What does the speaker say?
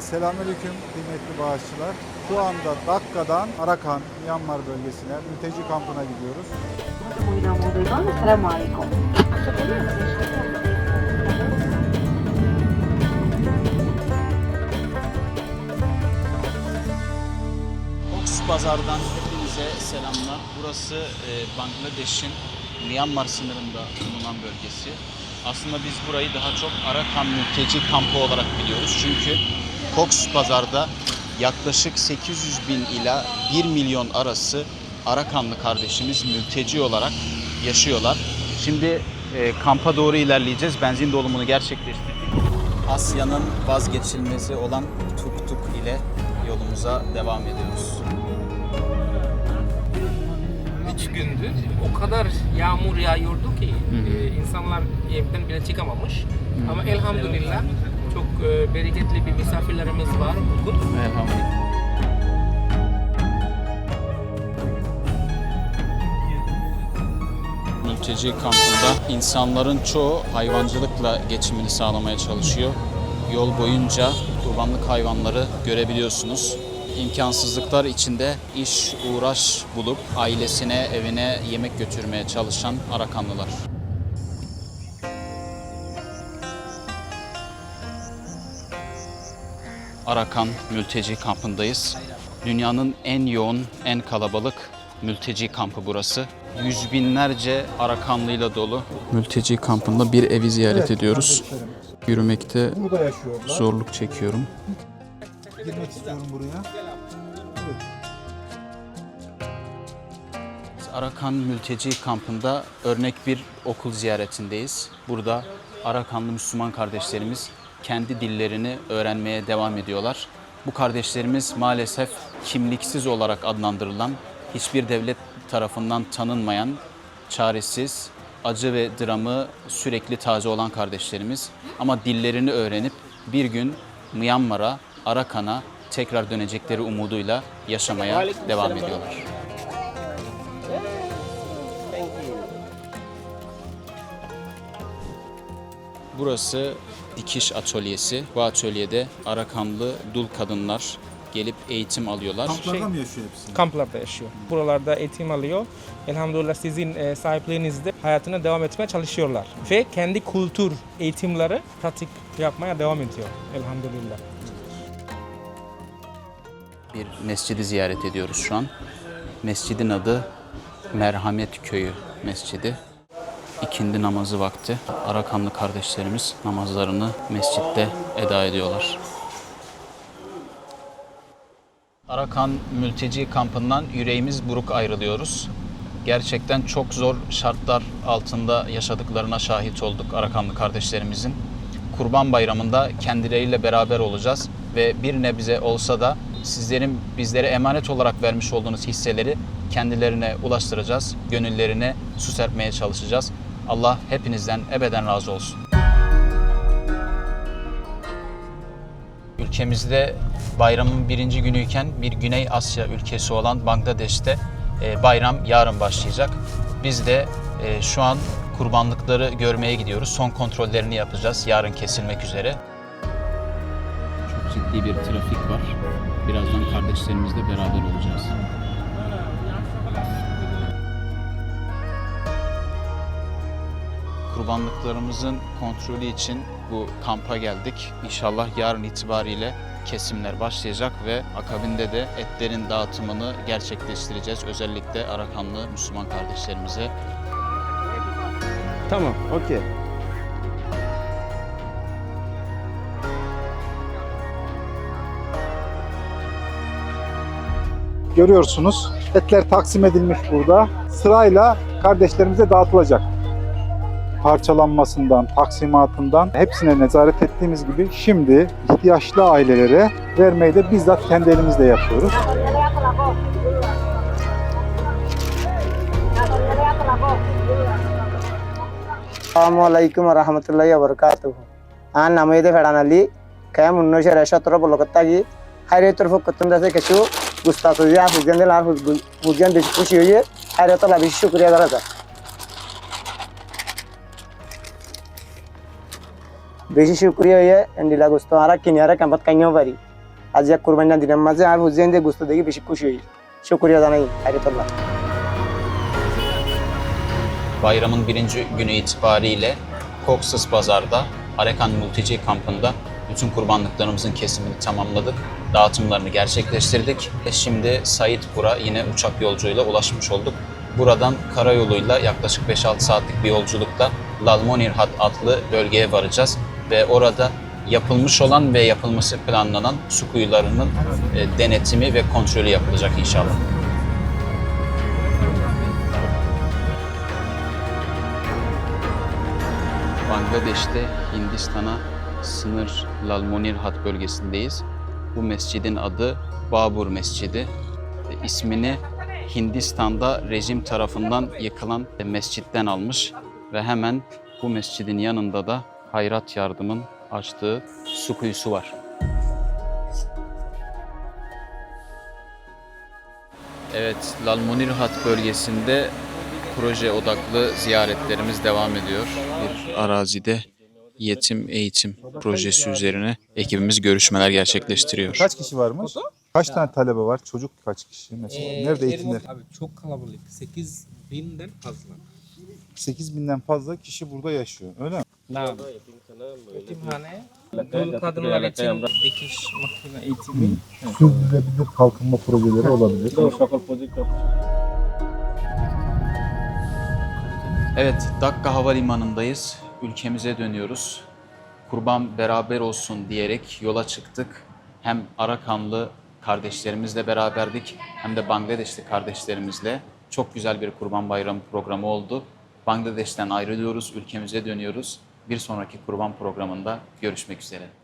Selamünaleyküm kıymetli bağışçılar. Şu anda Dakka'dan Arakan, Myanmar bölgesine, mülteci kampına gidiyoruz. Alaikum. Oks Bazar'dan hepinize selamlar. Burası e, Bangladeş'in Myanmar sınırında bulunan bölgesi. Aslında biz burayı daha çok Arakan mülteci kampı olarak biliyoruz. Çünkü Cox Bazar'da yaklaşık 800 bin ila 1 milyon arası Arakanlı kardeşimiz mülteci olarak yaşıyorlar. Şimdi e, kampa doğru ilerleyeceğiz. Benzin dolumunu gerçekleştirdik. Asya'nın vazgeçilmezi olan tuk tuk ile yolumuza devam ediyoruz. Üç gündür o kadar yağmur yağıyordu ki e, insanlar evden bile çıkamamış. Ama elhamdülillah çok e, bereketli bir misafirlerimiz var bugün. Elhamdülillah. Mülteci kampında insanların çoğu hayvancılıkla geçimini sağlamaya çalışıyor. Yol boyunca kurbanlık hayvanları görebiliyorsunuz. İmkansızlıklar içinde iş, uğraş bulup ailesine, evine yemek götürmeye çalışan Arakanlılar. Arakan mülteci kampındayız. Dünyanın en yoğun, en kalabalık mülteci kampı burası. Yüz binlerce Arakanlıyla dolu. Mülteci kampında bir evi ziyaret ediyoruz. kardeşlerim. Yürümekte zorluk çekiyorum. Girmek istiyorum buraya. Evet. Arakan mülteci kampında örnek bir okul ziyaretindeyiz. Burada Arakanlı Müslüman kardeşlerimiz kendi dillerini öğrenmeye devam ediyorlar. Bu kardeşlerimiz maalesef kimliksiz olarak adlandırılan, hiçbir devlet tarafından tanınmayan, çaresiz, acı ve dramı sürekli taze olan kardeşlerimiz. Ama dillerini öğrenip bir gün Myanmar'a, Arakan'a tekrar dönecekleri umuduyla yaşamaya devam ediyorlar. Burası dikiş atölyesi. Bu atölyede Arakanlı dul kadınlar gelip eğitim alıyorlar. Kamplarda mı yaşıyor hepsi? Kamplarda yaşıyor. Buralarda eğitim alıyor. Elhamdülillah sizin e, sahipliğinizde hayatına devam etmeye çalışıyorlar. Ve kendi kültür eğitimleri pratik yapmaya devam ediyor. Elhamdülillah. Bir mescidi ziyaret ediyoruz şu an. Mescidin adı Merhamet Köyü Mescidi. İkindi namazı vakti Arakanlı kardeşlerimiz namazlarını mescitte eda ediyorlar. Arakan mülteci kampından yüreğimiz buruk ayrılıyoruz. Gerçekten çok zor şartlar altında yaşadıklarına şahit olduk Arakanlı kardeşlerimizin. Kurban Bayramı'nda kendileriyle beraber olacağız ve bir nebze olsa da sizlerin bizlere emanet olarak vermiş olduğunuz hisseleri kendilerine ulaştıracağız. Gönüllerine su serpmeye çalışacağız. Allah hepinizden ebeden razı olsun. Ülkemizde bayramın birinci günüyken bir Güney Asya ülkesi olan Bangladeş'te e, bayram yarın başlayacak. Biz de e, şu an kurbanlıkları görmeye gidiyoruz. Son kontrollerini yapacağız. Yarın kesilmek üzere. Çok ciddi bir trafik var. Birazdan kardeşlerimizle beraber olacağız. Kurbanlıklarımızın kontrolü için bu kampa geldik. İnşallah yarın itibariyle kesimler başlayacak ve akabinde de etlerin dağıtımını gerçekleştireceğiz. Özellikle Arakanlı Müslüman kardeşlerimize Tamam, okey. Görüyorsunuz etler taksim edilmiş burada. Sırayla kardeşlerimize dağıtılacak parçalanmasından, taksimatından hepsine nezaret ettiğimiz gibi şimdi ihtiyaçlı ailelere vermeyi de bizzat kendi elimizle yapıyoruz. Assalamualaikum warahmatullahi wabarakatuh. An nama itu Fedanali. Kaya munno se resha toro bolokta ki. Hayre toro fukatun dase kesu. Gusta soya fuzgen de lar fuzgen de kushi hoye. Hayre toro labisi şükriye daraza. বেশি শুক্রিয়া হয়ে এন্ডিলা গুস্ত আর কিনে আর ক্যাম্পাত কাইনেও পারি আজ এক কুরবানি দিনের মাঝে আর হুজেন যে গুস্ত দেখি বেশি খুশি হই শুক্রিয়া জানাই হায়রতুল্লাহ Bayramın birinci günü itibariyle Koksuz Pazar'da Arekan Mülteci Kampı'nda bütün kurbanlıklarımızın kesimini tamamladık. Dağıtımlarını gerçekleştirdik. Ve şimdi Saidpur'a yine uçak yolculuğuyla ulaşmış olduk. Buradan karayoluyla yaklaşık 5-6 saatlik bir yolculukla Lalmonirhat adlı bölgeye varacağız. Ve orada yapılmış olan ve yapılması planlanan su kuyularının e, denetimi ve kontrolü yapılacak inşallah. Bangladeş'te Hindistan'a sınır Lalmonirhat bölgesindeyiz. Bu mescidin adı Babur Mescidi. E, İsmini Hindistan'da rejim tarafından yıkılan mescitten almış ve hemen bu mescidin yanında da Hayrat Yardım'ın açtığı su kuyusu var. Evet, Lalmonirhat bölgesinde proje odaklı ziyaretlerimiz devam ediyor. Bir arazide yetim eğitim projesi üzerine ekibimiz görüşmeler gerçekleştiriyor. Kaç kişi varmış? Kaç tane talebe var? Çocuk kaç kişi mesela? Nerede eğitimler? Abi çok kalabalık. 8 binden fazla. 8 binden fazla kişi burada yaşıyor. Öyle mi? Yetimhane. Dul kadınlar için dikiş makine eğitimi. Sürdürülebilir kalkınma projeleri olabilir. Evet, Dakka Havalimanı'ndayız. Ülkemize dönüyoruz. Kurban beraber olsun diyerek yola çıktık. Hem Arakanlı kardeşlerimizle beraberdik hem de Bangladeşli kardeşlerimizle. Çok güzel bir Kurban Bayramı programı oldu. Bangladeş'ten ayrılıyoruz, ülkemize dönüyoruz. Bir sonraki kurban programında görüşmek üzere.